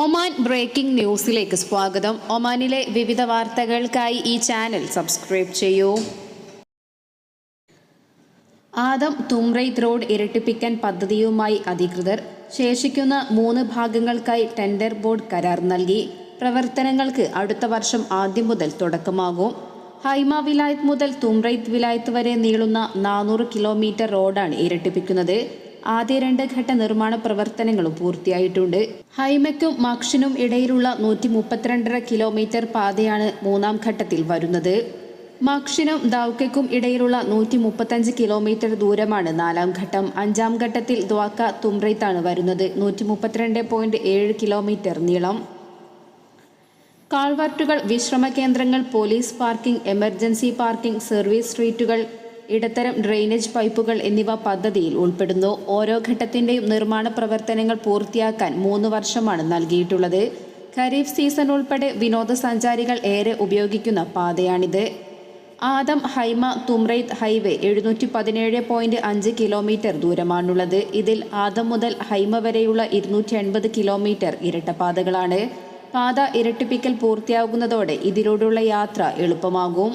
Oman breaking ന്യൂസിലേക്ക് സ്വാഗതം. ഒമാനിലെ വിവിധ വാർത്തകൾക്കായി ഈ ചാനൽ സബ്സ്ക്രൈബ് ചെയ്യൂ. ആദം തുംറൈത്ത് റോഡ് ഇരട്ടിപ്പിക്കാൻ പദ്ധതിയുമായി അധികൃതർ ശേഷിക്കുന്ന മൂന്ന് ഭാഗങ്ങൾക്കായി ടെൻഡർ ബോർഡ് കരാർ നൽകി. പ്രവർത്തനങ്ങൾക്ക് അടുത്ത വർഷം ആദ്യം മുതൽ തുടക്കമാകും. ഹൈമ വിലായത്ത് മുതൽ തുംറൈത്ത് വിലായത്ത് വരെ നീളുന്ന നാനൂറ് കിലോമീറ്റർ റോഡാണ് ഇരട്ടിപ്പിക്കുന്നത്. ആദ്യ രണ്ട് ഘട്ട നിർമ്മാണ പ്രവർത്തനങ്ങളും പൂർത്തിയായിട്ടുണ്ട്. ഹൈമയ്ക്കും മക്ഷിനും ഇടയിലുള്ള നൂറ്റി മുപ്പത്തിരണ്ടര കിലോമീറ്റർ പാതയാണ് മൂന്നാം ഘട്ടത്തിൽ വരുന്നത്. മക്ഷിനും ദൗക്കയ്ക്കും ഇടയിലുള്ള നൂറ്റി മുപ്പത്തഞ്ച് കിലോമീറ്റർ ദൂരമാണ് നാലാം ഘട്ടം. അഞ്ചാം ഘട്ടത്തിൽ ദ്വാക്ക തുമ്രയ്ത്താണ് വരുന്നത് നൂറ്റി മുപ്പത്തിരണ്ട് പോയിന്റ് ഏഴ് കിലോമീറ്റർ നീളം. കാൾവാർട്ടുകൾ വിശ്രമ കേന്ദ്രങ്ങൾ police parking emergency parking service സ്ട്രീറ്റുകൾ ഇടത്തരം ഡ്രെയിനേജ് പൈപ്പുകൾ എന്നിവ പദ്ധതിയിൽ ഉൾപ്പെടുന്നു. ഓരോ ഘട്ടത്തിന്റെയും നിർമ്മാണ പ്രവർത്തനങ്ങൾ പൂർത്തിയാക്കാൻ മൂന്ന് വർഷമാണ് നൽകിയിട്ടുള്ളത്. ഖരീഫ് സീസൺ ഉൾപ്പെടെ വിനോദസഞ്ചാരികൾ ഏറെ ഉപയോഗിക്കുന്ന പാതയാണിത്. ആദം ഹൈമ തുമ്രൈത്ത് ഹൈവേ എഴുന്നൂറ്റി പതിനേഴ് പോയിന്റ് അഞ്ച് കിലോമീറ്റർ ദൂരമാണുള്ളത്. ഇതിൽ ആദം മുതൽ ഹൈമ വരെയുള്ള ഇരുന്നൂറ്റി എൺപത് കിലോമീറ്റർ ഇരട്ടപാതകളാണ് പാത ഇരട്ടിപ്പിക്കൽ പൂർത്തിയാകുന്നതോടെ ഇതിലൂടെയുള്ള യാത്ര എളുപ്പമാകും.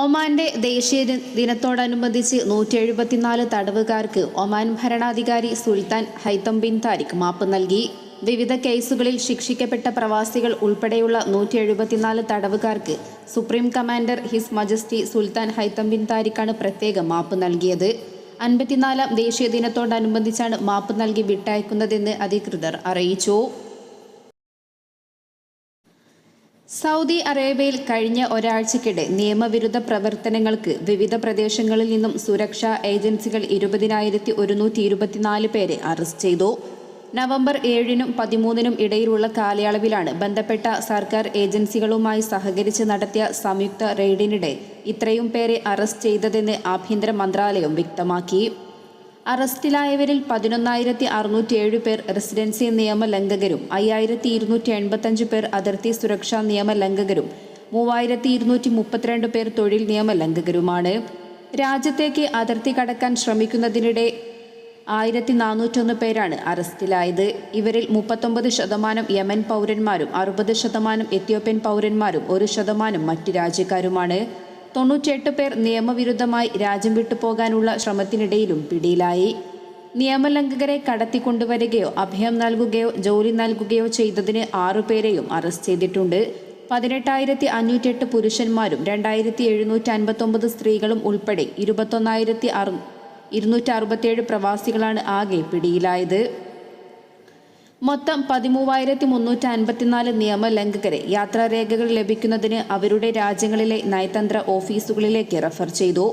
ഒമാന്റെ ദേശീയ ദിനത്തോടനുബന്ധിച്ച് നൂറ്റി എഴുപത്തിനാല് തടവുകാർക്ക് ഒമാൻ ഭരണാധികാരി സുൽത്താൻ ഹൈത്തം ബിൻ താരിഖ് മാപ്പ് നൽകി. വിവിധ കേസുകളിൽ ശിക്ഷിക്കപ്പെട്ട പ്രവാസികൾ ഉൾപ്പെടെയുള്ള നൂറ്റി എഴുപത്തിനാല് തടവുകാർക്ക് supreme commander his majesty Sultan Haitham bin താരിഖാണ് പ്രത്യേക മാപ്പ് നൽകിയത്. അൻപത്തിനാലാം ദേശീയ ദിനത്തോടനുബന്ധിച്ചാണ് മാപ്പ് നൽകി വിട്ടയക്കുന്നതെന്ന് അധികൃതർ അറിയിച്ചു. സൗദി അറേബ്യയിൽ കഴിഞ്ഞ ഒരാഴ്ചക്കിടെ നിയമവിരുദ്ധ പ്രവർത്തനങ്ങൾക്ക് വിവിധ പ്രദേശങ്ങളിൽ നിന്നും സുരക്ഷാ ഏജൻസികൾ ഇരുപതിനായിരത്തി ഒരുന്നൂറ്റി ഇരുപത്തിനാല് പേരെ അറസ്റ്റ് ചെയ്തു. നവംബർ ഏഴിനും പതിമൂന്നിനും ഇടയിലുള്ള കാലയളവിലാണ് ബന്ധപ്പെട്ട സർക്കാർ ഏജൻസികളുമായി സഹകരിച്ച് നടത്തിയ സംയുക്ത റെയ്ഡിനിടെ ഇത്രയും പേരെ അറസ്റ്റ് ചെയ്തതെന്ന് ആഭ്യന്തര മന്ത്രാലയം വ്യക്തമാക്കി. അറസ്റ്റിലായവരിൽ പതിനൊന്നായിരത്തി അറുന്നൂറ്റി ഏഴ് പേർ റെസിഡൻസി നിയമ ലംഘകരും അയ്യായിരത്തി ഇരുന്നൂറ്റി എൺപത്തഞ്ച് പേർ അതിർത്തി സുരക്ഷാ നിയമ ലംഘകരും മൂവായിരത്തി ഇരുന്നൂറ്റി മുപ്പത്തിരണ്ട് പേർ തൊഴിൽ നിയമ ലംഘകരുമാണ് രാജ്യത്തേക്ക് അതിർത്തി കടക്കാൻ ശ്രമിക്കുന്നതിനിടെ ആയിരത്തി നാനൂറ്റൊന്ന് പേരാണ് അറസ്റ്റിലായത്. ഇവരിൽ മുപ്പത്തൊമ്പത് ശതമാനം യമൻ പൗരന്മാരും അറുപത് ശതമാനം എത്യോപ്യൻ പൗരന്മാരും ഒരു ശതമാനം മറ്റ് രാജ്യക്കാരുമാണ്. തൊണ്ണൂറ്റിയെട്ട് പേർ നിയമവിരുദ്ധമായി രാജ്യം വിട്ടുപോകാനുള്ള ശ്രമത്തിനിടയിലും പിടിയിലായി. നിയമലംഘകരെ കടത്തിക്കൊണ്ടുവരികയോ അഭയം നൽകുകയോ ജോലി നൽകുകയോ ചെയ്തതിന് ആറുപേരെയും അറസ്റ്റ് ചെയ്തിട്ടുണ്ട്. പതിനെട്ടായിരത്തി അഞ്ഞൂറ്റെട്ട് പുരുഷന്മാരും രണ്ടായിരത്തി എഴുന്നൂറ്റി അൻപത്തൊമ്പത് സ്ത്രീകളും ഉൾപ്പെടെ ഇരുപത്തൊന്നായിരത്തി അറു ഇരുന്നൂറ്റി അറുപത്തിയേഴ് പ്രവാസികളാണ് ആകെ പിടിയിലായത്. മൊത്തം പതിമൂവായിരത്തി മുന്നൂറ്റി അൻപത്തിനാല് നിയമലംഘകരെ യാത്രാരേഖകൾ ലഭിക്കുന്നതിന് അവരുടെ രാജ്യങ്ങളിലെ നയതന്ത്ര ഓഫീസുകളിലേക്ക് റഫർ ചെയ്തു.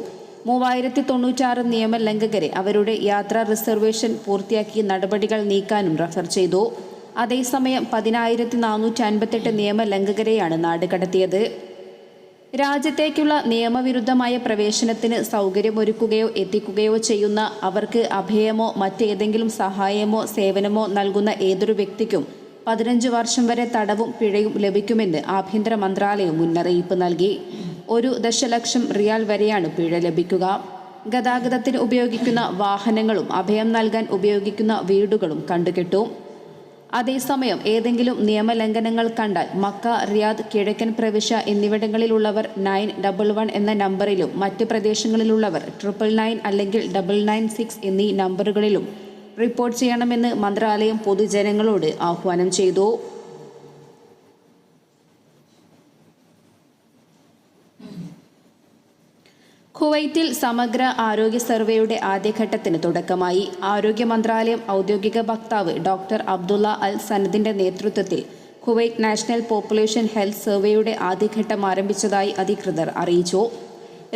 മൂവായിരത്തി തൊണ്ണൂറ്റാറ് നിയമലംഘകരെ അവരുടെ യാത്രാ റിസർവേഷൻ പൂർത്തിയാക്കി നടപടികൾ നീക്കാനും റഫർ ചെയ്തു. അതേസമയം പതിനായിരത്തി നാനൂറ്റി അൻപത്തെട്ട് നിയമലംഘകരെയാണ് നാടുകടത്തിയത് രാജ്യത്തേക്കുള്ള നിയമവിരുദ്ധമായ പ്രവേശനത്തിന് സൗകര്യമൊരുക്കുകയോ എത്തിക്കുകയോ ചെയ്യുന്ന അവർക്ക് അഭയമോ മറ്റേതെങ്കിലും സഹായമോ സേവനമോ നൽകുന്ന ഏതൊരു വ്യക്തിക്കും പതിനഞ്ച് വർഷം വരെ തടവും പിഴയും ലഭിക്കുമെന്ന് ആഭ്യന്തര മന്ത്രാലയം മുന്നറിയിപ്പ് നൽകി. ഒരു ദശലക്ഷം റിയാൽ വരെയാണ് പിഴ ലഭിക്കുക. ഗതാഗതത്തിന് ഉപയോഗിക്കുന്ന വാഹനങ്ങളും അഭയം നൽകാൻ ഉപയോഗിക്കുന്ന വീടുകളും കണ്ടുകെട്ടും. അതേസമയം ഏതെങ്കിലും നിയമലംഘനങ്ങൾ കണ്ടാൽ മക്ക റിയാദ് കിഴക്കൻ പ്രവിശ്യ എന്നിവിടങ്ങളിലുള്ളവർ നയൻ ഡബിൾ വൺ എന്ന നമ്പറിലും മറ്റ് പ്രദേശങ്ങളിലുള്ളവർ ട്രിപ്പിൾ നയൻ അല്ലെങ്കിൽ ഡബിൾ നയൻ സിക്സ് എന്നീ നമ്പറുകളിലും റിപ്പോർട്ട് ചെയ്യണമെന്ന് മന്ത്രാലയം പൊതുജനങ്ങളോട് ആഹ്വാനം ചെയ്തു. കുവൈത്തിൽ സമഗ്ര ആരോഗ്യ സർവേയുടെ ആദ്യഘട്ടത്തിന് തുടക്കമായി ആരോഗ്യ മന്ത്രാലയം ഔദ്യോഗിക വക്താവ് ഡോക്ടർ അബ്ദുള്ള അൽ സനദിന്റെ നേതൃത്വത്തിൽ കുവൈറ്റ് നാഷണൽ പോപ്പുലേഷൻ ഹെൽത്ത് സർവേയുടെ ആദ്യഘട്ടം ആരംഭിച്ചതായി അധികൃതർ അറിയിച്ചു.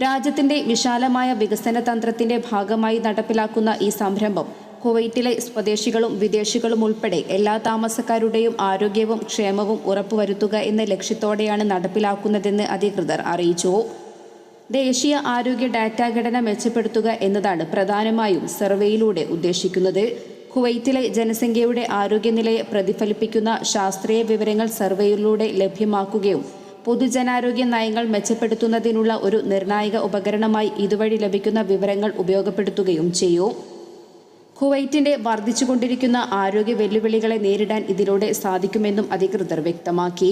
രാജ്യത്തിന്റെ വിശാലമായ വികസന തന്ത്രത്തിന്റെ ഭാഗമായി നടപ്പിലാക്കുന്ന ഈ സംരംഭം കുവൈറ്റിലെ സ്വദേശികളും വിദേശികളും ഉൾപ്പെടെ എല്ലാ താമസക്കാരുടെയും ആരോഗ്യവും ക്ഷേമവും ഉറപ്പുവരുത്തുക എന്ന ലക്ഷ്യത്തോടെയാണ് നടപ്പിലാക്കുന്നതെന്ന് അധികൃതർ അറിയിച്ചു. ദേശീയ ആരോഗ്യ ഡാറ്റാ ഘടന മെച്ചപ്പെടുത്തുക എന്നതാണ് പ്രധാനമായും സർവേയിലൂടെ ഉദ്ദേശിക്കുന്നത്. കുവൈത്തിലെ ജനസംഖ്യയുടെ ആരോഗ്യനിലയെ പ്രതിഫലിപ്പിക്കുന്ന ശാസ്ത്രീയ വിവരങ്ങൾ സർവേയിലൂടെ ലഭ്യമാക്കുകയും പൊതുജനാരോഗ്യ നയങ്ങൾ മെച്ചപ്പെടുത്തുന്നതിനുള്ള ഒരു നിർണായക ഉപകരണമായി ഇതുവഴി ലഭിക്കുന്ന വിവരങ്ങൾ ഉപയോഗപ്പെടുത്തുകയും ചെയ്യും. കുവൈറ്റിന്റെ വർദ്ധിച്ചുകൊണ്ടിരിക്കുന്ന ആരോഗ്യ വെല്ലുവിളികളെ നേരിടാൻ ഇതിലൂടെ സാധിക്കുമെന്നും അധികൃതർ വ്യക്തമാക്കി.